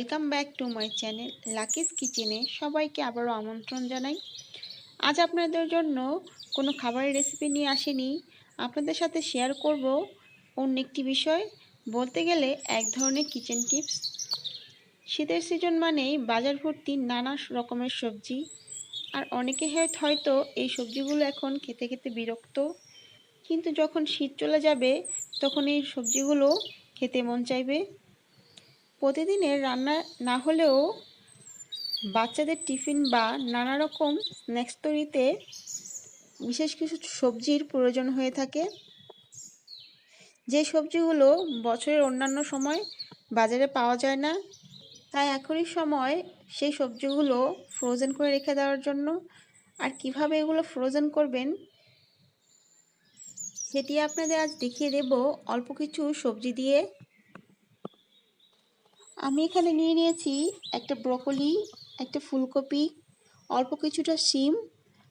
Welcome back to my channel Lucky's কিচেনে সবাইকে আবারও আমন্ত্রণ জানাই। আজ আপনাদের জন্য কোনো খাবারের রেসিপি নিয়ে আসেনি। আপনাদের সাথে শেয়ার করব অন্য একটি বিষয়। বলতে গেলে এক ধরনের কিচেন টিপস শীতের সিজন মানেই বাজার ভর্তি নানা রকমের সবজি। আর অনেকে হয়তো এই সবজিগুলো এখন খেতে খেতে বিরক্ত। কিন্তু যখন শীত চলে যাবে, তখন এই সবজিগুলো খেতে মন চাইবে। প্রতিদিনের রান্না না হলেও বাচ্চাদের টিফিন বা নানা রকম স্ন্যাক্স তৈরিতে বিশেষ কিছু সবজির প্রয়োজন হয়ে থাকে। যে সবজিগুলো বছরের অন্যান্য সময় বাজারে পাওয়া যায় না, তাই এখনই সময় সেই সবজিগুলো ফ্রোজেন করে রেখে দেওয়ার জন্য। আর কীভাবে এগুলো ফ্রোজেন করবেন, সেটি আপনাদের আজ দেখিয়ে দেব। অল্প কিছু সবজি দিয়ে আমি এখানে নিয়ে নিয়েছি একটা ব্রকলি, একটা ফুলকপি, অল্প কিছুটা শিম,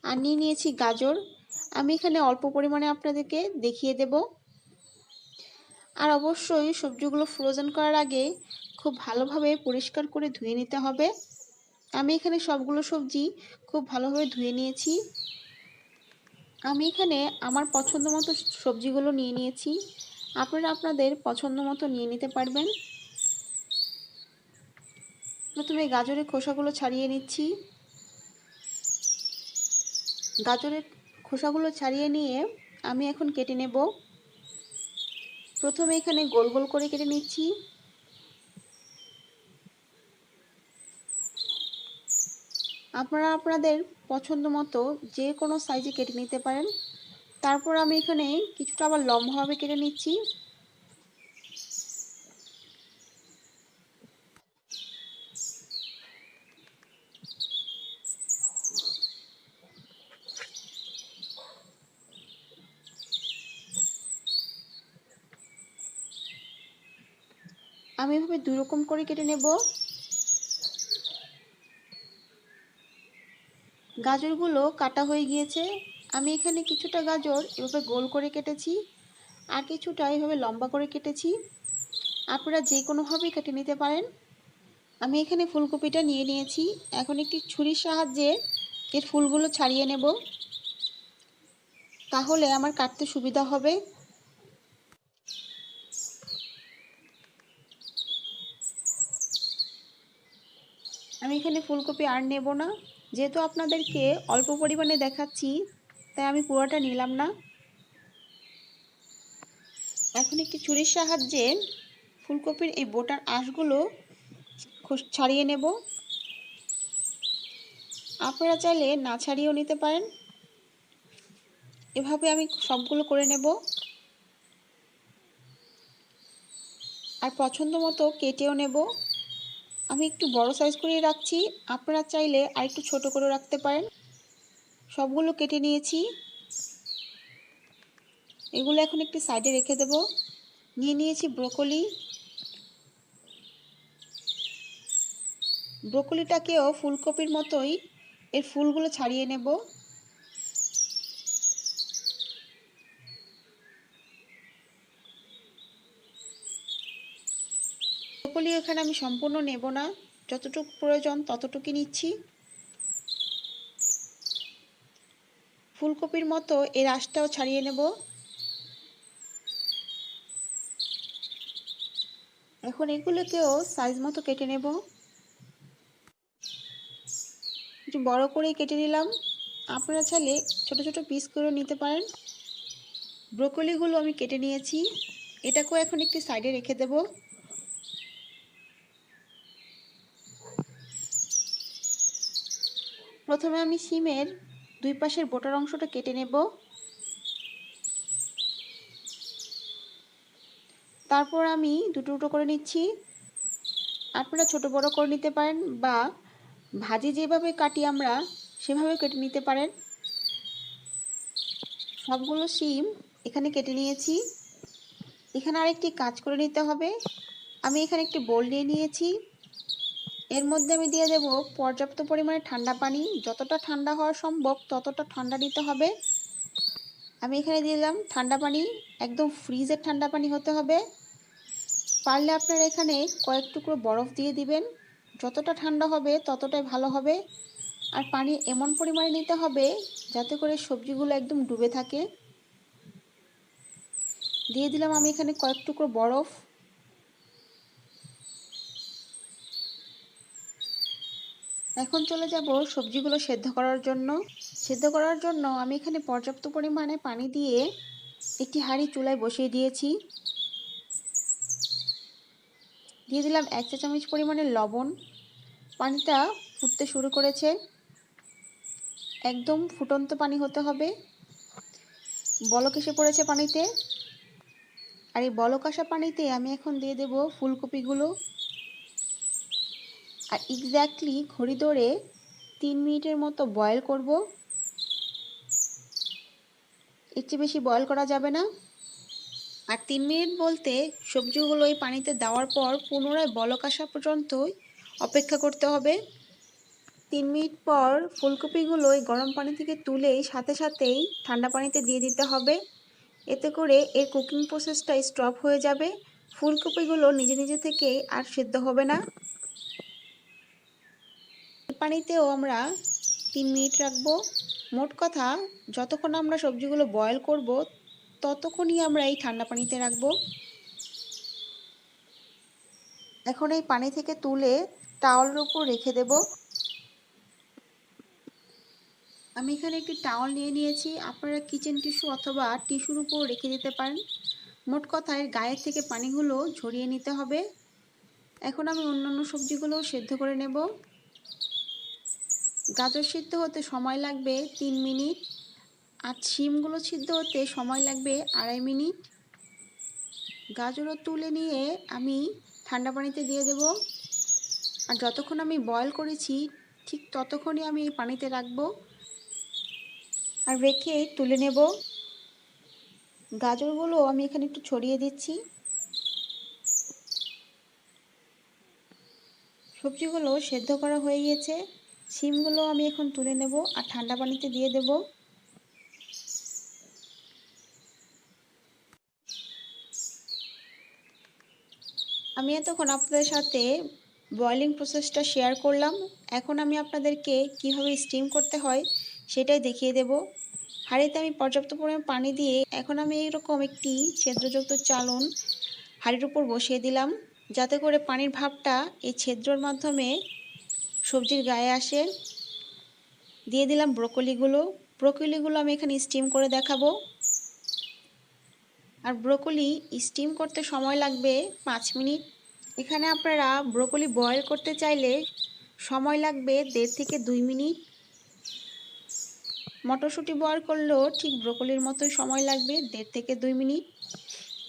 আর নিয়ে নিয়েছি গাজর। আমি এখানে অল্প পরিমাণে আপনাদেরকে দেখিয়ে দেব। আর অবশ্যই সবজিগুলো ফ্রোজেন করার আগে খুব ভালোভাবে পরিষ্কার করে ধুয়ে নিতে হবে। আমি এখানে সবগুলো সবজি খুব ভালোভাবে ধুয়ে নিয়েছি। আমি এখানে আমার পছন্দ মতো সবজিগুলো নিয়ে নিয়েছি। আপনারা আপনাদের পছন্দ মতো নিয়ে নিতে পারবেন। প্রথমে গাজরের খোসাগুলো ছাড়িয়ে নিচ্ছি। গাজরের খোসাগুলো ছাড়িয়ে নিয়ে আমি এখন কেটে নেব। প্রথমে এখানে গোল গোল করে কেটে নিচ্ছি। আপনারা আপনাদের পছন্দ মতো যে কোনো সাইজে কেটে নিতে পারেন। তারপর আমি এখানে কিছুটা আবার লম্বাভাবে কেটে নিচ্ছি। আমি এভাবে দুই রকম করে কেটে নেব। গাজরগুলো কাটা হয়ে গিয়েছে। আমি এখানে কিছুটা গাজর এভাবে গোল করে কেটেছি আর কিছুটা এভাবে লম্বা করে কেটেছি। আপনারা যে কোনোভাবেই কেটে নিতে পারেন। আমি এখানে ফুলকপিটা নিয়ে নিয়েছি। এখন একটি ছুরির সাহায্যে এর ফুলগুলো ছাড়িয়ে নেব। তাহলে আমার কাটতে সুবিধা হবে। আমি এখানে ফুলকপি আর নেব না। যেহেতু আপনাদেরকে অল্প পরিমাণে দেখাচ্ছি, তাই আমি পুরোটা নিলাম না। এখন একটি ছুরির সাহায্যে ফুলকপির এই বোটার আঁশগুলো ছাড়িয়ে নেব। আপনারা চাইলে না ছাড়িয়েও নিতে পারেন। এভাবে আমি সবগুলো করে নেব। আর পছন্দ মতো কেটেও নেব। আমি একটু বড় সাইজ করে রাখছি। আপনারা চাইলে আর একটু ছোটো করে রাখতে পারেন। সবগুলো কেটে নিয়েছি। এগুলো এখন একটু সাইডে রেখে দেব। নিয়ে নিয়েছি ব্রোকলি ব্রোকলিটাকেও ফুলকপির মতোই এর ফুলগুলো ছাড়িয়ে নেব। ব্রোকলি এখানে আমি সম্পূর্ণ নেব না। যতটুকু প্রয়োজন ততটুকু নিচ্ছি। ফুলকপির মতো এর আঁশটাও ছাড়িয়ে নেব। এখন এগুলোকেও সাইজ মতো কেটে নেব। একটু বড় করেই কেটে নিলাম। আপনারা চাইলে ছোট ছোট পিস করে নিতে পারেন। ব্রোকলিগুলো আমি কেটে নিয়েছি। এটাকেও এখন একটি সাইডে রেখে দেবো। প্রথমে আমি সিমের দুই পাশের বোটার অংশটা কেটে নেব। তারপর আমি দুটো দুটো করে নিচ্ছি। আপনারা ছোট বড় করে নিতে পারেন বা ভাজি যেভাবে কাটি আমরা সেভাবে কেটে নিতে পারেন। সবগুলো সিম এখানে কেটে নিয়েছি। এখানে আরেকটি কাজ করে নিতে হবে। আমি এখানে একটি বোল নিয়ে নিয়েছি। এর মধ্যে আমি দিয়ে দেব পর্যাপ্ত পরিমাণে ঠান্ডা পানি। যতটা ঠান্ডা হওয়া সম্ভব, ততটা ঠান্ডা নিতে হবে। আমি এখানে দিলাম ঠান্ডা পানি, একদম ফ্রিজের ঠান্ডা পানি হতে হবে। পারলে আপনারা এখানে কয়েক টুকরো বরফ দিয়ে দিবেন। যতটা ঠান্ডা হবে, ততটাই ভালো হবে। আর পানি এমন পরিমাণে নিতে হবে যাতে করে সবজিগুলো একদম ডুবে থাকে। দিয়ে দিলাম আমি এখানে কয়েক টুকরো বরফ। এখন চলে যাব সবজিগুলো সেদ্ধ করার জন্য। সেদ্ধ করার জন্য আমি এখানে পর্যাপ্ত পরিমাণে পানি দিয়ে একটি হাঁড়ি চুলায় বসিয়ে দিয়েছি। দিয়ে দিলাম এক চা চামচ পরিমাণে লবণ। পানিটা ফুটতে শুরু করেছে। একদম ফুটন্ত পানি হতে হবে। বলক এসে পড়েছে পানিতে। আর এই বলক আসা পানিতে আমি এখন দিয়ে দেব ফুলকপিগুলো। আর এক্স্যাক্টলি ঘড়ি ধরে তিন মিনিটের মতো বয়েল করব। এর চেয়ে বেশি বয়েল করা যাবে না। আর তিন মিনিট বলতে সবজিগুলো এই পানিতে দেওয়ার পর পুনরায় বলক আসা পর্যন্তই অপেক্ষা করতে হবে। তিন মিনিট পর ফুলকপিগুলো এই গরম পানি থেকে তুলেই সাথে সাথেই ঠান্ডা পানিতে দিয়ে দিতে হবে। এতে করে এর কুকিং প্রসেসটা স্টপ হয়ে যাবে। ফুলকপিগুলো নিজে নিজে থেকেই আর সেদ্ধ হবে না। পানিতেও আমরা তিন মিনিট রাখব। মোট কথা, যতক্ষণ আমরা সবজিগুলো বয়েল করব, ততক্ষণই আমরা এই ঠান্ডা পানিতে রাখব। এখন এই পানি থেকে তুলে টাওয়ালের উপর রেখে দেব। আমি এখানে একটি টাওয়াল নিয়ে নিয়েছি। আপনারা কিচেন টিস্যু অথবা টিস্যুর উপর রেখে দিতে পারেন। মোট কথায় গায়ের থেকে পানিগুলো ঝরিয়ে নিতে হবে। এখন আমি অন্যান্য সবজিগুলো সেদ্ধ করে নেব। গাজর সিদ্ধ হতে সময় লাগবে তিন মিনিট আর শিমগুলো সিদ্ধ হতে সময় লাগবে আড়াই মিনিট। গাজরও তুলে নিয়ে আমি ঠান্ডা পানিতে দিয়ে দেব। আর যতক্ষণ আমি বয়ল করেছি, ঠিক ততক্ষণই আমি এই পানিতে রাখব। আর রেখে তুলে নেব। গাজরগুলো আমি এখানে একটু ছড়িয়ে দিচ্ছি। সবজিগুলো সেদ্ধ করা হয়ে গিয়েছে শিমগুলো আমি এখন তুলে নেব আর ঠান্ডা পানিতে দিয়ে দেব। আমি এতক্ষণ আপনাদের সাথে বয়লিং প্রসেসটা শেয়ার করলাম। এখন আমি আপনাদেরকে কীভাবে স্টিম করতে হয় সেটাই দেখিয়ে দেব। হাঁড়িতে আমি পর্যাপ্ত পরিমাণ পানি দিয়ে এখন আমি এরকম একটি ছেদ্রযুক্ত চালন হাঁড়ির উপর বসিয়ে দিলাম। যাতে করে পানির ভাবটা এই ছিদ্রর মাধ্যমে সবজির গায়ে আসে। দিয়ে দিলাম ব্রোকলিগুলো। ব্রোকলিগুলো আমি এখানে স্টিম করে দেখাবো। আর ব্রোকলি স্টিম করতে সময় লাগবে পাঁচ মিনিট। এখানে আপনারা ব্রোকলি বয়েল করতে চাইলে সময় লাগবে দেড় থেকে দুই মিনিট। মটরশুঁটি বয়েল করলেও ঠিক ব্রোকলির মতোই সময় লাগবে, দেড় থেকে দুই মিনিট।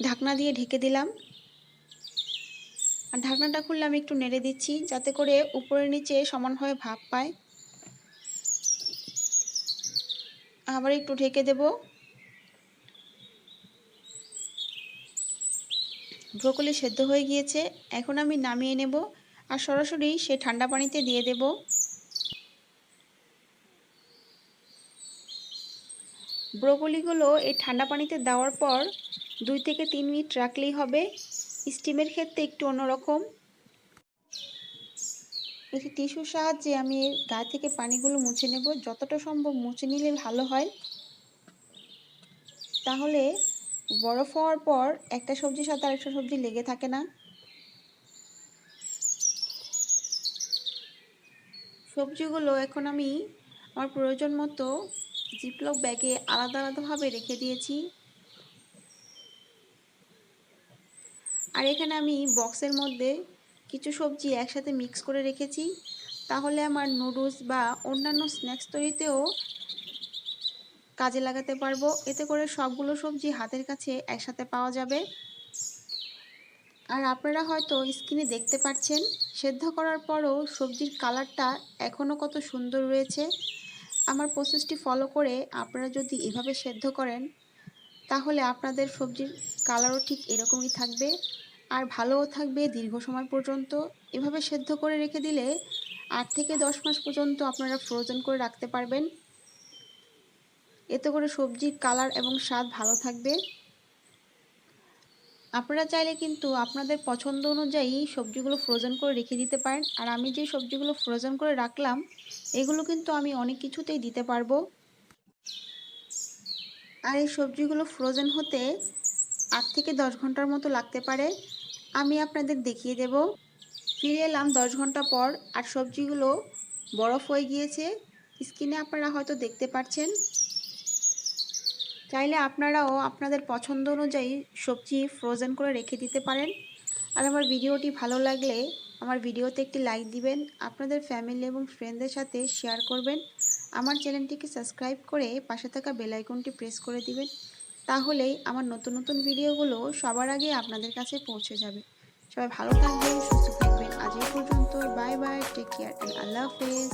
ঢাকনা দিয়ে ঢেকে দিলাম। আর ঢাকনাটা খুললে আমি একটু নেড়ে দিচ্ছি, যাতে করে উপরে নিচে সমানভাবে ভাব পায়। আবার একটু ঢেকে দেব। ব্রোকলি সেদ্ধ হয়ে গিয়েছে, এখন আমি নামিয়ে নেব আর সরাসরি সে ঠান্ডা পানিতে দিয়ে দেব। ব্রোকলিগুলো এই ঠান্ডা পানিতে দেওয়ার পর দুই থেকে তিন মিনিট রাখলেই হবে। স্টিমের ক্ষেত্রে একটু অন্যরকম। একটি টিস্যুর সাহায্যে আমি গা থেকে পানিগুলো মুছে নেব। যতটা সম্ভব মুছে নিলে ভালো হয়। তাহলে বরফ হওয়ার পর একটা সবজির সাথে আরেকটা সবজি লেগে থাকে না। সবজিগুলো এখন আমি আমার প্রয়োজন মতো জিপলক ব্যাগে আলাদা আলাদাভাবে রেখে দিয়েছি। আর এখানে আমি বক্সের মধ্যে কিছু সবজি একসাথে মিক্স করে রেখেছি। তাহলে আমার নুডলস বা অন্যান্য স্ন্যাক্স তৈরিতেও কাজে লাগাতে পারব। এতে করে সবগুলো সবজি হাতের কাছে একসাথে পাওয়া যাবে। আর আপনারা হয়তো স্ক্রিনে দেখতে পাচ্ছেন, সেদ্ধ করার পরও সবজির কালারটা এখনও কত সুন্দর রয়েছে। আমার প্রসেসটি ফলো করে আপনারা যদি এভাবে সেদ্ধ করেন তাহলে আপনাদের সবজির কালারও ঠিক এরকমই থাকবে। আর ভালোও থাকবে দীর্ঘ সময় পর্যন্ত। এভাবে সেদ্ধ করে রেখে দিলে আট থেকে দশ মাস পর্যন্ত আপনারা ফ্রোজেন করে রাখতে পারবেন। এতে করে সবজির কালার এবং স্বাদ ভালো থাকবে। আপনারা চাইলে কিন্তু আপনাদের পছন্দ অনুযায়ী সবজিগুলো ফ্রোজেন করে রেখে দিতে পারেন। আর আমি যে সবজিগুলো ফ্রোজেন করে রাখলাম, এগুলো কিন্তু আমি অনেক কিছুতেই দিতে পারব। আর এই সবজিগুলো ফ্রোজেন হতে আট থেকে দশ ঘণ্টার মতো লাগতে পারে। আমি আপনাদের দেখিয়ে দেব। ফিরে এলাম দশ ঘণ্টা পর আর সবজিগুলো বরফ হয়ে গিয়েছে। স্ক্রিনে আপনারা হয়তো দেখতে পাচ্ছেন। চাইলে আপনারাও আপনাদের পছন্দ অনুযায়ী সবজি ফ্রোজেন করে রেখে দিতে পারেন। আর আমার ভিডিওটি ভালো লাগলে আমার ভিডিওতে একটি লাইক দিবেন। আপনাদের ফ্যামিলি এবং ফ্রেন্ডদের সাথে শেয়ার করবেন। আমার চ্যানেলটিকে সাবস্ক্রাইব করে পাশে থাকা বেল আইকনটি প্রেস করে দিবেন, তাহলেই আমার নতুন নতুন ভিডিওগুলো সবার আগে আপনাদের কাছে পৌঁছে যাবে। সবাই ভালো থাকবেন, সুস্থ থাকবেন। আজ এই পর্যন্ত bye bye take care and আল্লাহ হাফেজ।